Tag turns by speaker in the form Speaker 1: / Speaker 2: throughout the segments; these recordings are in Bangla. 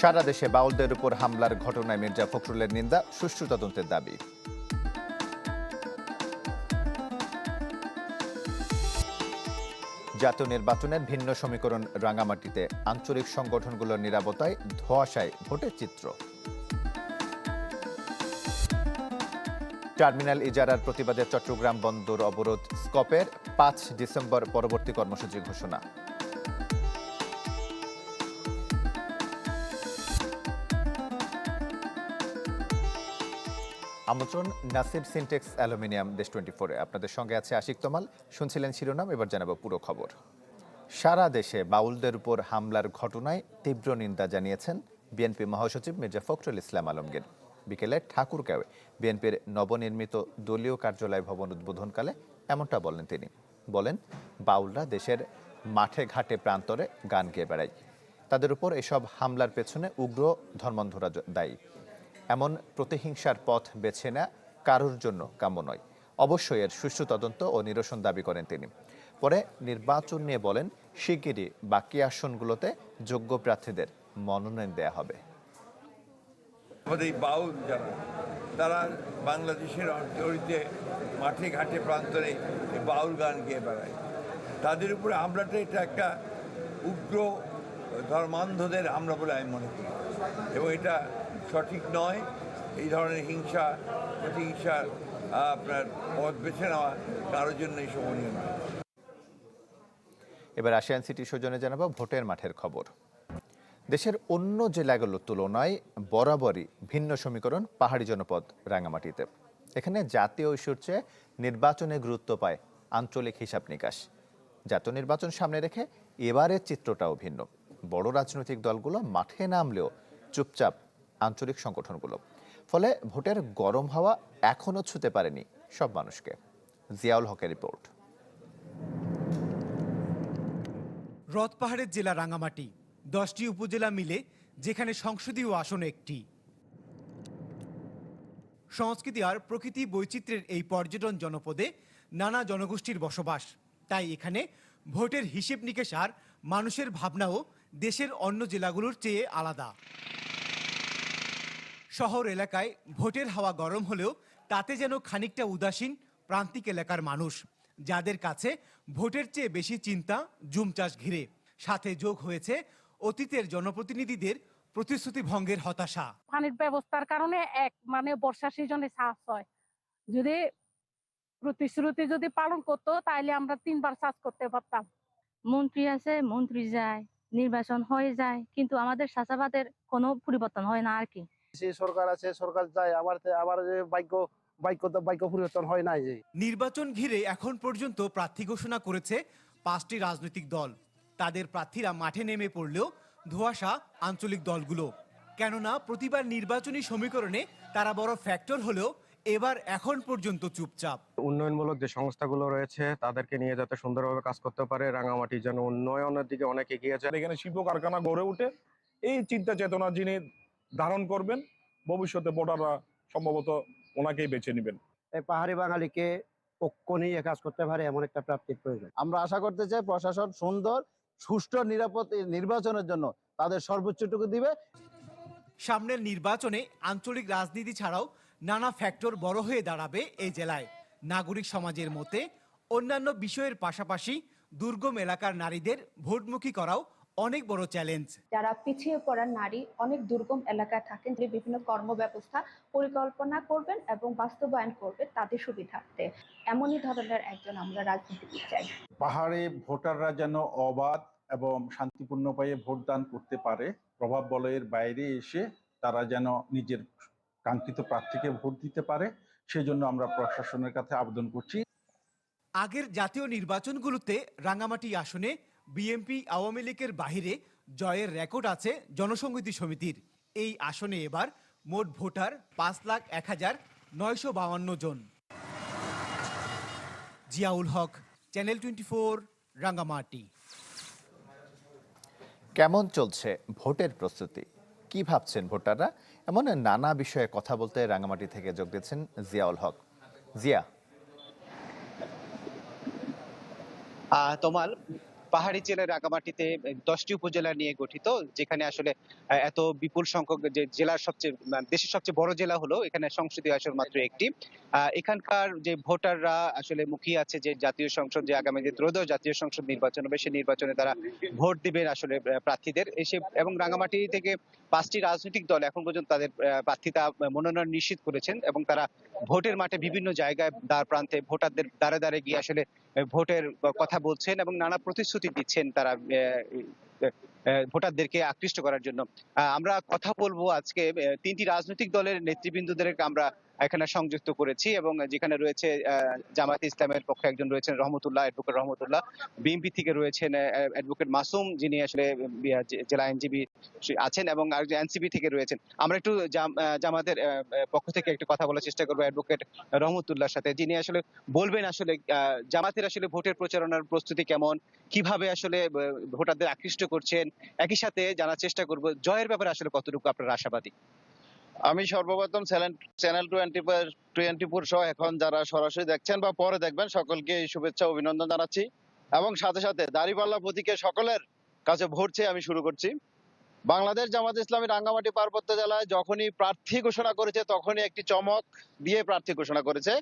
Speaker 1: সারা দেশে বাউলদের উপর হামলার ঘটনায় মির্জা ফখরুলের নিন্দা, সুষ্ঠু তদন্তের দাবি। জাতীয় নির্বাচনের ভিন্ন সমীকরণ রাঙামাটিতে আঞ্চলিক সংগঠনগুলোর নিরাপত্তায় ধোয়াশায় ভোটের চিত্র। টার্মিনাল ইজারার প্রতিবাদে চট্টগ্রাম বন্দর অবরোধ স্কপের পাঁচ ডিসেম্বর পরবর্তী কর্মসূচি ঘোষণা। আমন্ত্রণ, নাসিব সিনটেক্স অ্যালুমিনিয়াম দেশ টোয়েন্টি ফোরে আপনাদের সঙ্গে আছে আশিক তমাল। শুনছিলেন শিরোনাম, এবার জানাব পুরো খবর। সারা দেশে বাউলদের উপর হামলার ঘটনায় তীব্র নিন্দা জানিয়েছেন বিএনপি মহাসচিব মির্জা ফখরুল ইসলাম আলমগীর। বিকেলে ঠাকুরগাঁওয়ে বিএনপির নবনির্মিত দলীয় কার্যালয় ভবন উদ্বোধনকালে এমনটা বলেন তিনি। বলেন, বাউলরা দেশের মাঠে ঘাটে প্রান্তরে গান গেয়ে বেড়ায়। তাদের উপর এসব হামলার পেছনে উগ্র ধর্মান্ধরা দায়ী। এমন প্রতিহিংসার পথ বেছে নেওয়া কারোর জন্য কাম্য নয়। অবশ্যই এর সুষ্ঠু তদন্ত ও নিরসন দাবি করেন তিনি। পরে নির্বাচন নিয়ে বলেন, শিগগিরই বাকি আসনগুলোতে যোগ্য প্রার্থীদের মনোনয়ন দেয়া হবে।
Speaker 2: আমাদের এই বাউল যারা, তারা বাংলাদেশের অঞ্চলিতে মাঠে ঘাটে প্রান্তরে বাউল গান গেয়ে বেড়ায়। তাদের উপরে হামলাটা এটা একটা উগ্র ধর্মান্ধদের হামলা বলে আমি মনে করি। এবং এটা সঠিক নয়। এই ধরনের হিংসা প্রতিহিংসার আপনার পথ বেছে নেওয়া কারোর জন্যই শোভনীয় নয়।
Speaker 1: এবার আসিয়ান সিটি সৌজনে জানাব ভোটের মাঠের খবর। দেশের অন্য জেলাগুলোর তুলনায় বরাবরই ভিন্ন সমীকরণ পাহাড়ি জনপদ রাঙামাটিতে। এখানে জাতীয় চেয়ে নির্বাচনে গুরুত্ব পায় আঞ্চলিক হিসাব নিকাশ। জাতীয় নির্বাচন সামনে রেখে এবারের চিত্রটাও ভিন্ন। বড় রাজনৈতিক দলগুলো মাঠে নামলেও চুপচাপ আঞ্চলিক সংগঠনগুলো। ফলে ভোটের গরম হাওয়া এখনও ছুতে পারেনি সব মানুষকে। জিয়াউল হকের রিপোর্ট।
Speaker 3: রথ পাহাড়ের জেলা রাঙামাটি, দশটি উপজেলা মিলে যেখানে সংসদীয় আসন একটি। সংস্কৃতি আর প্রকৃতি বৈচিত্র্যের এই পর্যটন জনপদে নানা জনগোষ্ঠীর বসবাস। তাই এখানে ভোটের হিসেব নিকেশ আর মানুষের ভাবনাও দেশের অন্য জেলাগুলোর চেয়ে আলাদা। শহর এলাকায় ভোটের হাওয়া গরম হলেও তাতে যেন খানিকটা উদাসীন প্রান্তিক এলাকার মানুষ যাদের কাছে ভোটের চেয়ে বেশি চিন্তা জুম চাষ ঘিরে। সাথে যোগ হয়েছে অতীতের জনপ্রতিনিধিদের প্রতিশ্রুতি ভঙ্গের হতাশা।
Speaker 4: পানির ব্যবস্থার কারণে এক মানে বর্ষা সিজনে চাষ হয়। যদি প্রতিশ্রুতি যদি পালন করতো তাহলে আমরা তিনবার চাষ করতে পারতাম।
Speaker 5: মন্ত্রী আছে মন্ত্রী যায়। নির্বাচন হয়ে যায় কিন্তু আমাদের চাষাবাদের কোনো পরিবর্তন হয় না আর কি
Speaker 6: সরকার আছে সরকার যায় আমার আমার যে ভাগ্য ভাগ্য ভাগ্য পরিবর্তন হয় নাই যে।
Speaker 3: নির্বাচন ঘিরে এখন পর্যন্ত প্রার্থী ঘোষণা করেছে পাঁচটি রাজনৈতিক দল। তাদের প্রার্থীরা মাঠে নেমে পড়লেও ধোঁয়াশা আঞ্চলিক দলগুলো। কেননা প্রতিবার নির্বাচনী সমীকরণে তারা বড় ফ্যাক্টর হলেও এবার এখন পর্যন্ত চুপচাপ।
Speaker 7: উন্নয়নমূলক যে সংস্থাগুলো রয়েছে তাদেরকে নিয়ে যাতে সুন্দরভাবে কাজ করতে পারে রাঙামাটি যেন উন্নয়নের দিকে অনেক এগিয়ে যায়।
Speaker 8: এখানে শিল্প কারখানা গড়ে উঠে এই চিন্তা চেতনা যিনি ধারণ করবেন ভবিষ্যতে ভোটাররা সম্ভবত ওনাকেই বেছে নেবেন।
Speaker 6: এই পাহাড়ি বাঙালিকে পক্ষ নিয়ে কাজ করতে পারে এমন একটা প্রাপ্তির প্রয়োজন।
Speaker 9: আমরা আশা করতে চাই প্রশাসন সুন্দর সুষ্ঠু নিরাপদ নির্বাচনের জন্য তাদের সর্বোচ্চটুকু দিবে।
Speaker 3: সামনের নির্বাচনে আঞ্চলিক রাজনীতি ছাড়াও নানা ফ্যাক্টর বড় হয়ে দাঁড়াবে এই জেলায়। নাগরিক সমাজের মতে অন্যান্য বিষয়ের পাশাপাশি দুর্গম এলাকার নারীদের ভোটমুখী করাও অনেক বড় চ্যালেঞ্জ
Speaker 10: যারা পিছিয়ে পড়া নারী অনেক দুর্গম এলাকায় থাকেন যে বিভিন্ন কর্ম ব্যবস্থা পরিকল্পনা করবেন এবং বাস্তবায়ন করবে তাদের সুবিধার্থে। এমনই ধরনের একজন আমরা রাজনীতিবিদ চাই।
Speaker 11: পাহাড়ে ভোটাররা যেন অবাধ এবং শান্তিপূর্ণ পায়ে ভোটদান করতে পারে প্রভাব বলয়ের বাইরে এসে তারা যেন নিজের কাঙ্ক্ষিত প্রার্থীকে ভোট দিতে পারে সেজন্য আমরা প্রশাসনের কাছে আবেদন করছি।
Speaker 3: আগের জাতীয় নির্বাচনগুলোতে রাঙামাটি আসনে বিএনপি আওয়ামী লীগের বাহিরে জয়ের রেকর্ড আছে জনসংহতি সমিতির। এই আসনে এবার মোট ভোটার পাঁচ লাখ এক হাজার নয়শো বাউান্ন জন। Ziaul Haque channel twenty four Rangamati
Speaker 1: কেমন চলছে ভোটের প্রস্তুতি? কি ভাবছেন ভোটাররা? এমন নানা বিষয়ে কথা বলতে রাঙামাটি থেকে যোগ দিচ্ছেন জিয়াউল হক। জিয়া।
Speaker 12: তোমাল পাহাড়ি জেলার রাঙামাটিতে দশটি উপজেলা নিয়ে গঠিত, যেখানে আসলে এত বিপুল সংখ্যক যে জেলার সবচেয়ে মানে দেশের সবচেয়ে বড় জেলা হলো, এখানে সংসদীয় আসন মাত্র একটি। এখানকার যে ভোটাররা আসলে মুখিয়ে আছে যে জাতীয় সংসদ, যে আগামী যে ত্রয়োদশ জাতীয় সংসদ নির্বাচন হবে, সেই নির্বাচনে তারা ভোট দিবেন আসলে প্রার্থীদের। এসে এবং রাঙামাটি থেকে পাঁচটি রাজনৈতিক দল এখন পর্যন্ত তাদের প্রার্থিতা মনোনয়ন নিশ্চিত করেছেন এবং তারা ভোটের মাঠে বিভিন্ন জায়গায় দ্বার প্রান্তে ভোটারদের দ্বারে দ্বারে গিয়ে আসলে ভোটের কথা বলছেন এবং নানা প্রতিশ্রুতি দিচ্ছেন তারা ভোটারদেরকে আকৃষ্ট করার জন্য। আমরা কথা বলব আজকে তিনটি রাজনৈতিক দলের নেতৃবৃন্দদের আমরা এখানে সংযুক্ত করেছি এবং যেখানে রয়েছে আহ, জামায়াতে ইসলামের পক্ষে একজন রয়েছেন রহমতুল্লাহ অ্যাডভোকেট রহমতুল্লাহ। বিএনপি থেকে রয়েছেন অ্যাডভোকেট মাসুম যিনি আসলে জেলা আইনজীবী আছেন এবং আরেকজন এনসিবি থেকে রয়েছেন। আমরা একটু জামাতের পক্ষ থেকে একটু কথা বলার চেষ্টা করব অ্যাডভোকেট রহমতুল্লাহর সাথে যিনি আসলে বলবেন আসলে জামাতের আসলে ভোটের প্রচারণার প্রস্তুতি কেমন কীভাবে আসলে ভোটারদের আকৃষ্ট করছেন একই সাথে জানার চেষ্টা করব। জয়ের ব্যাপারে আসলে কতটুকু আপনার আশাবাদী?
Speaker 9: আমি সর্বপ্রথম চ্যানেল টোয়েন্টি টোয়েন্টি ফোর সহ এখন যারা সরাসরি দেখছেন বা পরে দেখবেন, সকলকে শুভেচ্ছা অভিনন্দন জানাচ্ছি। এবং সাথে সাথে দাড়িপাল্লা প্রতীকে সকলের কাছে চেয়ে আমি শুরু করছি। বাংলাদেশ জামাত ইসলামী রাঙ্গামাটি পার্বত্য জেলায় যখনই প্রার্থী ঘোষণা করেছে, তখনই একটি চমক দিয়ে প্রার্থী ঘোষণা করেছে।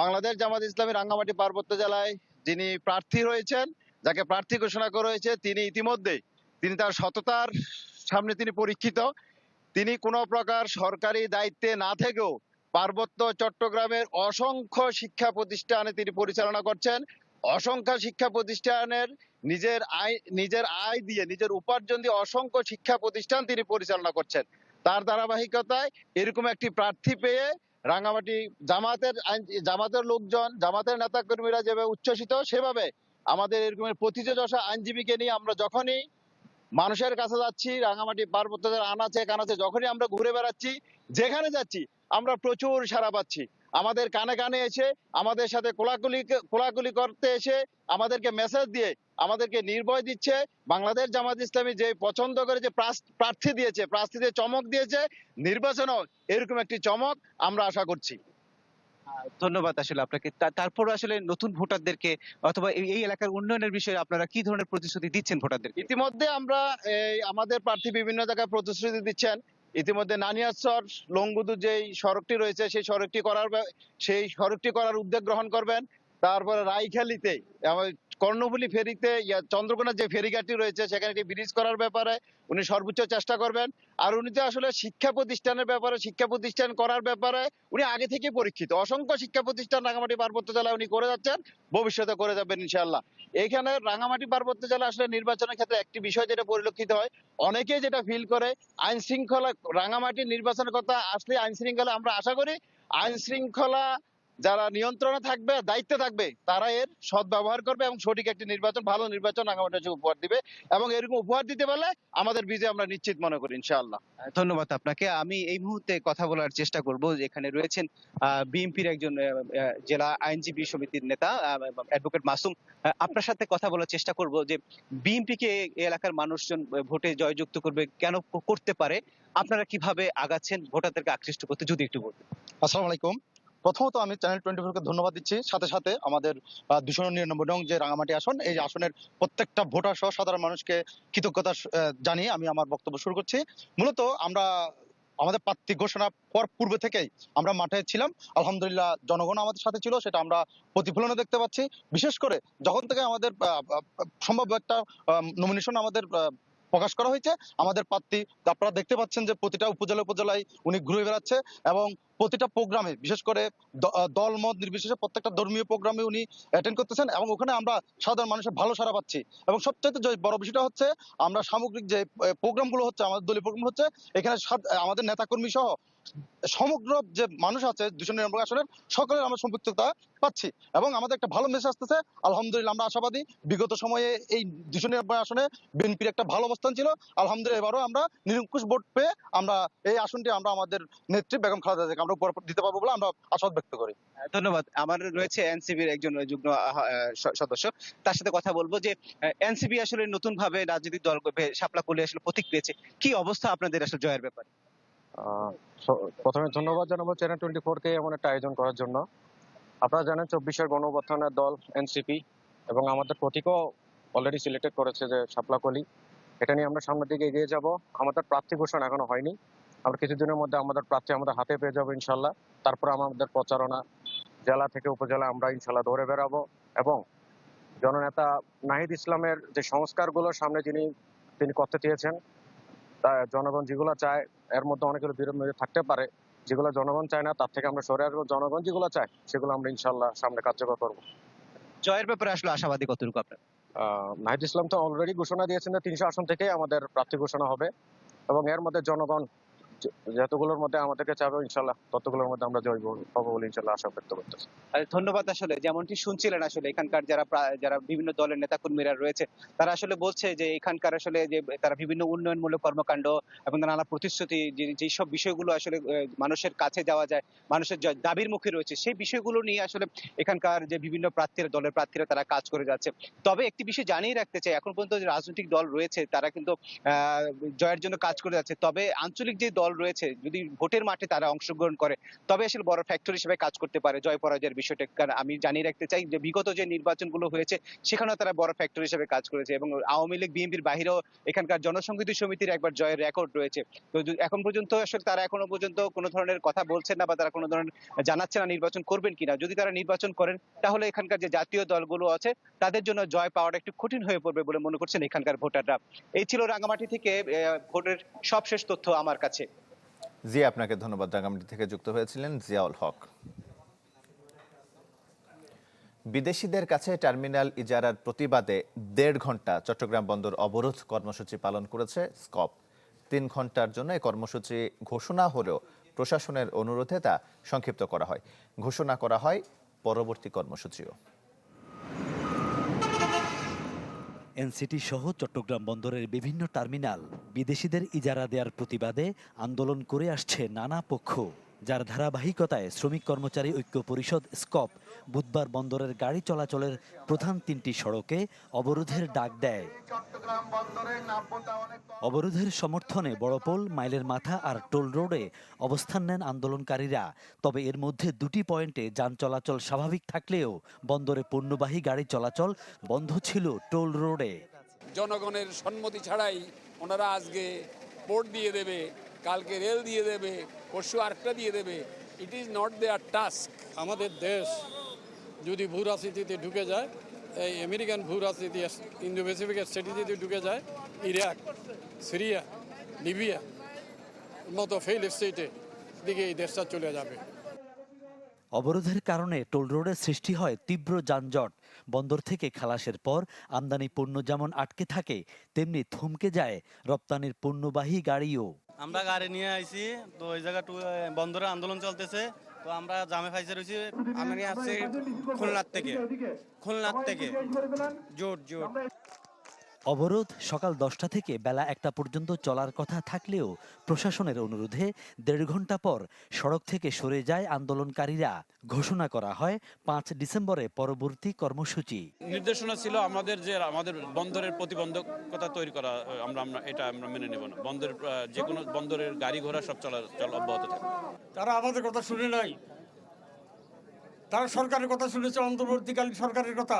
Speaker 9: বাংলাদেশ জামাত ইসলামী রাঙ্গামাটি পার্বত্য জেলায় যিনি প্রার্থী রয়েছেন, যাকে প্রার্থী ঘোষণা করা হয়েছে, তিনি ইতিমধ্যে তিনি তার সততার সামনে তিনি পরীক্ষিত। তিনি কোনো প্রকার সরকারি দায়িত্বে না থেকেও পার্বত্য চট্টগ্রামের অসংখ্য শিক্ষা প্রতিষ্ঠানে তিনি পরিচালনা করছেন। অসংখ্য শিক্ষা প্রতিষ্ঠানের নিজের আয় নিজের আয় দিয়ে, নিজের উপার্জন দিয়ে অসংখ্য শিক্ষা প্রতিষ্ঠান তিনি পরিচালনা করছেন। তার ধারাবাহিকতায় এরকম একটি প্রার্থী পেয়ে রাঙামাটি জামাতের জামাতের লোকজন, জামাতের নেতাকর্মীরা যেভাবে উচ্ছ্বসিত, সেভাবে আমাদের এরকমের প্রতিযোজসা আইনজীবীকে নিয়ে আমরা যখনই মানুষের কাছে যাচ্ছি, রাঙামাটি পার্বত্যদের আনাচে কানাচে যখনই আমরা ঘুরে বেড়াচ্ছি, যেখানে যাচ্ছি, আমরা প্রচুর সাড়া পাচ্ছি। আমাদের কানে কানে এসে, আমাদের সাথে কোলাকুলি কোলাকুলি করতে এসে, আমাদেরকে মেসেজ দিয়ে, আমাদেরকে নির্ভয় দিচ্ছে। বাংলাদেশ জামাত ইসলামী যে পছন্দ করে, যে প্রার্থী দিয়েছে, প্রার্থীদের চমক দিয়েছে, নির্বাচনও এরকম একটি চমক আমরা আশা করছি।
Speaker 12: ধন্যবাদ আসলে আপনাকে। তারপর আসলে নতুন ভোটারদেরকে অথবা এই এলাকার উন্নয়নের বিষয়ে আপনারা কি ধরনের প্রতিশ্রুতি দিচ্ছেন ভোটারদের
Speaker 9: ইতিমধ্যে আমরা আমাদের প্রার্থী বিভিন্ন জায়গায় প্রতিশ্রুতি দিচ্ছেন। ইতিমধ্যে নানিয়ারচর লঙ্গুদু যেই সড়কটি রয়েছে, সেই সড়কটি করার সেই সড়কটি করার উদ্যোগ গ্রহণ করবেন। তারপরে রাইখালিতে আমার কর্ণফুলী ফেরিতে চন্দ্রকোনা যে ফেরিঘাটটি রয়েছে, সেখানে একটি ব্রিজ করার ব্যাপারে উনি সর্বোচ্চ চেষ্টা করবেন। আর উনি তো আসলে শিক্ষা প্রতিষ্ঠানের ব্যাপারে, শিক্ষা প্রতিষ্ঠান করার ব্যাপারে উনি আগে থেকে পরীক্ষিত। অসংখ্য শিক্ষা প্রতিষ্ঠান রাঙামাটি পার্বত্য জেলায় উনি করে যাচ্ছেন, ভবিষ্যতে করে যাবেন ইনশাল্লাহ এখানে রাঙামাটি পার্বত্য জেলা আসলে নির্বাচনের ক্ষেত্রে একটি বিষয় যেটা পরিলক্ষিত হয়, অনেকেই যেটা ফিল করে, আইন শৃঙ্খলা, রাঙামাটি নির্বাচনের কথা আসলে আইন শৃঙ্খলা আমরা আশা করি, আইন শৃঙ্খলা যারা নিয়ন্ত্রণে থাকবে দায়িত্বে থাকবে তারা এর সৎ ব্যবহার করবে এবং সঠিক একটি নির্বাচন ভালো নির্বাচন রাঙামাটি উপহার দিবে এবং এরকম উপহার দিতে পারলে আমাদের বিজয় আমরা নিশ্চিত মনে করি ইনশাআল্লাহ।
Speaker 12: ধন্যবাদ আপনাকে। আমি এই মুহূর্তে কথা বলার চেষ্টা করব এখানে রয়েছেন বিএনপির একজন জেলা আইনজীবী সমিতির নেতা অ্যাডভোকেট মাসুম। আপনার সাথে কথা বলার চেষ্টা করব যে বিএনপি কে এলাকার মানুষজন ভোটে জয়যুক্ত করবে কেন করতে পারে? আপনারা কীভাবে আগাচ্ছেন? ভোটারদেরকে আকৃষ্ট করতে যদি একটু বলতেন।
Speaker 13: আসসালামু আলাইকুম। প্রথমত আমি চ্যানেল টোয়েন্টি ফোরকে ধন্যবাদ দিচ্ছি। সাথে সাথে আমাদের দুশো নিরানব্বই নং যে রাঙামাটি আসন, এই আসনের প্রত্যেকটা ভোটার সহ সাধারণ মানুষকে কৃতজ্ঞতা জানিয়ে আমি আমার বক্তব্য শুরু করছি। মূলত আমরা, আমাদের প্রার্থী ঘোষণা পর পূর্বে থেকেই আমরা মাঠে ছিলাম। আলহামদুলিল্লাহ জনগণ আমাদের সাথে ছিল, সেটা আমরা প্রতিফলনে দেখতে পাচ্ছি। বিশেষ করে যখন থেকে আমাদের সম্ভাব্য একটা নমিনেশন আমাদের প্রকাশ করা হয়েছে। আমাদের প্রার্থী, আপনারা দেখতে পাচ্ছেন যে প্রতিটা উপজেলা উপজেলায় উনি ঘুরে বেড়াচ্ছে এবং প্রতিটা প্রোগ্রামে, বিশেষ করে দল মত নির্বিশেষে প্রত্যেকটা ধর্মীয় প্রোগ্রামে উনি অ্যাটেন্ড করতেছেন এবং ওখানে আমরা সাধারণ মানুষের ভালো সারা পাচ্ছি। এবং সবচেয়ে যে বড় বিষয়টা হচ্ছে, আমরা সামগ্রিক যে প্রোগ্রামগুলো হচ্ছে, আমাদের দলীয় প্রোগ্রাম হচ্ছে, এখানে আমাদের নেতাকর্মী সহ সমগ্র যে মানুষ আছে, দুশো নিরানব্বই আসনের সকলের আমরা সম্পৃক্ততা পাচ্ছি। এবং আমাদের একটা ভালো মেসেজ আসতেছে, আলহামদুলিল্লাহ আমরা আশাবাদী। বিগত সময়ে এই দুশো নিরানব্বই আসনে বিএনপির একটা ভালো অবস্থান ছিল। আলহামদুলিল্লাহ এবারও আমরা নিরঙ্কুশ ভোট পেয়ে আমরা এই আসনটি আমরা আমাদের নেত্রী বেগম খালেদা জিয়াকে আমরা উপহার দিতে পারব বলে আমরা আশাবাদ ব্যক্ত করি।
Speaker 12: ধন্যবাদ। আমার রয়েছে এনসিবির একজন যুগ্ম সদস্য। তার সাথে কথা বলব যে এনসিবি আসলে নতুন ভাবে রাজনৈতিক দল শাপলা করলে আসলে প্রতীক পেয়েছে কি অবস্থা আপনাদের আসলে জয়ের ব্যাপারে?
Speaker 7: প্রথমে ধন্যবাদ জানাব চ্যানেল টোয়েন্টি ফোর কে এমন একটা আয়োজন করার জন্য। আপনারা জানেন চব্বিশের গণঅভ্যুত্থানের দল এনসিপি এবং আমাদের প্রতীকও অলরেডি সিলেক্টেড করেছে যে শাপলাকলি এটা নিয়ে আমরা সামনের দিকে এগিয়ে যাব। আমাদের প্রার্থী ঘোষণা এখনও হয়নি। আমরা কিছুদিনের মধ্যে আমাদের প্রার্থী আমাদের হাতে পেয়ে যাব ইনশাল্লাহ। তারপর আমাদের প্রচারণা জেলা থেকে উপজেলা আমরা ইনশাল্লাহ ধরে বেরাবো এবং জননেতা নাহিদ ইসলামের যে সংস্কারগুলো সামনে যিনি, তিনি করতে চেয়েছেন জনগণ যেগুলো চায় এর মধ্যে অনেকের বিরোধ থাকতে পারে। যেগুলো জনগণ চায় না তার থেকে আমরা সরে আসব। জনগণ যেগুলো চায় সেগুলো আমরা ইনশাল্লাহ সামনে কার্যকর করব।
Speaker 12: জয়ের ব্যাপারে আসলে আশাবাদী কতটুকু আপনার?
Speaker 7: নাহিদ ইসলাম তো অলরেডি ঘোষণা দিয়েছেন যে তিনশো আসন থেকেই আমাদের প্রার্থী ঘোষণা হবে। এবং এর মধ্যে জনগণ যতগুলোর মধ্যে আমাদেরকে চাবে, ইনশাল্লাহ ততগুলোর মধ্যে আমরা জয় পাবো বলে ইনশাল্লাহ আশা ব্যক্ত করতেছি।
Speaker 12: ধন্যবাদ আসলে, যেমনটি শুনছিলেন আসলে, এখানকার যারা যারা বিভিন্ন দলের নেতাকর্মীরা রয়েছে, তারা আসলে বলছে যে এখানকার আসলে যে তারা বিভিন্ন উন্নয়নমূলক কর্মকাণ্ড এবং নানা প্রতিশ্রুতি, যে- যেসব বিষয়গুলো আসলে মানুষের কাছে যাওয়া যায়, মানুষের দাবির মুখে রয়েছে, সেই বিষয়গুলো নিয়ে আসলে এখানকার যে বিভিন্ন প্রার্থীরা, দলের প্রার্থীরা তারা কাজ করে যাচ্ছে। তবে একটি বিষয় জানিয়ে রাখতে চাই, এখন পর্যন্ত যে রাজনৈতিক দল রয়েছে, তারা কিন্তু জয়ের জন্য কাজ করে যাচ্ছে। তবে আঞ্চলিক যে দল রয়েছে, যদি ভোটের মাঠে তারা অংশগ্রহণ করে, তবে আসলে বড় ফ্যাক্টর হিসেবে কাজ করতে পারে জয় পরাজয়ের বিষয়টা। কারণ আমি জানিয়ে রাখতে চাই যে, বিগত যে নির্বাচনগুলো হয়েছে, সেখানেও তারা বড় ফ্যাক্টর হিসেবে কাজ করেছে এবং আওয়ামী লীগ, বিএনপির বাহিরেও এখানকার জনসংহতি সমিতির একবার জয়ের রেকর্ড রয়েছে। তো এখন পর্যন্ত আসলে তারা এখনও পর্যন্ত কোনো ধরনের কথা বলছেন না বা তারা কোনো ধরনের জানাচ্ছে না নির্বাচন করবেন কিনা, যদি তারা নির্বাচন করেন, তাহলে এখানকার যে জাতীয় দলগুলো আছে, তাদের জন্য জয় পাওয়াটা একটু কঠিন হয়ে পড়বে বলে মনে করছেন এখানকার ভোটাররা। এই ছিল রাঙ্গামাটি থেকে ভোটের সবশেষ তথ্য আমার কাছে।
Speaker 1: জি, আপনাকে ধন্যবাদ। রাঙ্গামাটি থেকে যুক্ত হয়েছিলেন জিয়াউল হক। বিদেশিদের কাছে টার্মিনাল ইজারার প্রতিবাদে দেড় ঘণ্টা চট্টগ্রাম বন্দর অবরোধ কর্মসূচি পালন করেছে স্কপ। তিন ঘণ্টার জন্য এই কর্মসূচি ঘোষণা হলেও প্রশাসনের অনুরোধে তা সংক্ষিপ্ত করা হয়। ঘোষণা করা হয় পরবর্তী কর্মসূচিও।
Speaker 14: এনসিটি সহ চট্টগ্রাম বন্দরের বিভিন্ন টার্মিনাল বিদেশিদের ইজারা দেওয়ার প্রতিবাদে আন্দোলন করে আসছে নানা পক্ষ। যার ধারাবাহিকতায় শ্রমিক কর্মচারী ঐক্য পরিষদ স্কপ বুধবার বন্দরের গাড়ি চলাচলের প্রধান তিনটি সড়কে অবরোধের ডাক দেয়। অবরোধের সমর্থনে বড়পোল মাইলের মাথা আর টোল রোডে অবস্থান নেন আন্দোলনকারীরা। তবে এর মধ্যে দুটি পয়েন্টে যান চলাচল স্বাভাবিক থাকলেও বন্দরে পণ্যবাহী গাড়ি চলাচল বন্ধ ছিল টোল রোডে।
Speaker 15: জনগণের সম্মতি ছাড়াই ওনারা আজকে পোর্ট দিয়ে দেবে। কালকে রেল দিয়ে দেবে, পরশু আরেকটা দিয়ে দেবে। It is not there task
Speaker 16: আমাদের দেশ যদি ভূ রাজনীতিতে ঢুকে যায়, এই আমেরিকান ভূ রাজনীতি ইন্দো প্যাসিফিকের স্ট্র্যাটেজিতে ঢুকে যায়, ইরাক, সিরিয়া, লিবিয়া মতো ফেল স্টেটে দিকে এই দেশটা চলে যাবে।
Speaker 14: অবরোধের কারণে টোল রোডে সৃষ্টি হয় তীব্র যানজট। বন্দর থেকে খালাসের পর আমদানি পণ্য যেমন আটকে থাকে, তেমনি থমকে যায় রপ্তানির পণ্যবাহী গাড়িও।
Speaker 17: আমরা গাড়ি নিয়ে আইছি তো ওই জায়গা টু- বন্দরে আন্দোলন চলতেছে তো আমরা জামে ফাইসে রয়েছি আমি আসছি খুলনার থেকে। খুলনার থেকে। জোট জোট
Speaker 14: অবরোধ সকাল দশটা থেকে বেলা একটা পর্যন্ত চলার কথা থাকলেও প্রশাসনের অনুরোধে দেড় ঘণ্টা পর সড়ক থেকে সরে যায় আন্দোলনকারীরা। ঘোষণা করা হয় পাঁচ ডিসেম্বরে পরবর্তী কর্মসূচি।
Speaker 16: নির্দেশনা ছিল আমাদের যে আমাদের বন্দরের প্রতিবন্ধকতা তৈরি করা আমরা আমরা এটা আমরা মেনে নেব না। বন্দরের যে কোনো বন্দরের গাড়ি ঘোড়া সব চলাচল অব্যাহত থাকে
Speaker 18: তারা আমাদের কথা শুনে নাই। তারা সরকারের কথা শুনেছে অন্তর্বর্তীকালীন সরকারের কথা।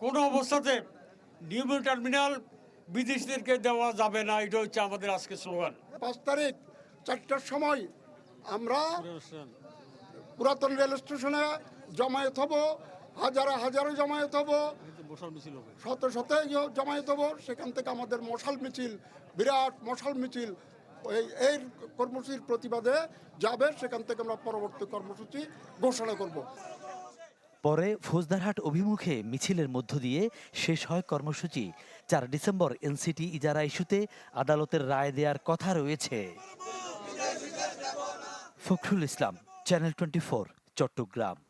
Speaker 18: কোনো অবস্থাতে নিউ টার্মিনাল বিদেশিদেরকে দেওয়া যাবে না, এটা হচ্ছে আমাদের আজকে স্লোগান।
Speaker 19: পাঁচ তারিখ, চারটার সময় আমরা পুরাতন রেল স্টেশনে জমায়েত হব, হাজারে হাজারে জমায়েত হব, শত শত জমায়েত হব, সেখান থেকে আমাদের মশাল মিছিল, বিরাট মশাল মিছিল, এই এই কর্মসূচির প্রতিবাদে যাবে, সেখান থেকে আমরা পরবর্তী কর্মসূচি ঘোষণা করব।
Speaker 14: পরে ফৌজদারহাট অভিমুখে মিছিলের মধ্য দিয়ে শেষ হয় কর্মসূচি। চার ডিসেম্বর এনসিটি ইজারা ইস্যুতে আদালতের রায় দেওয়ার কথা রয়েছে। Fakhrul Islam, channel twenty Chattogram.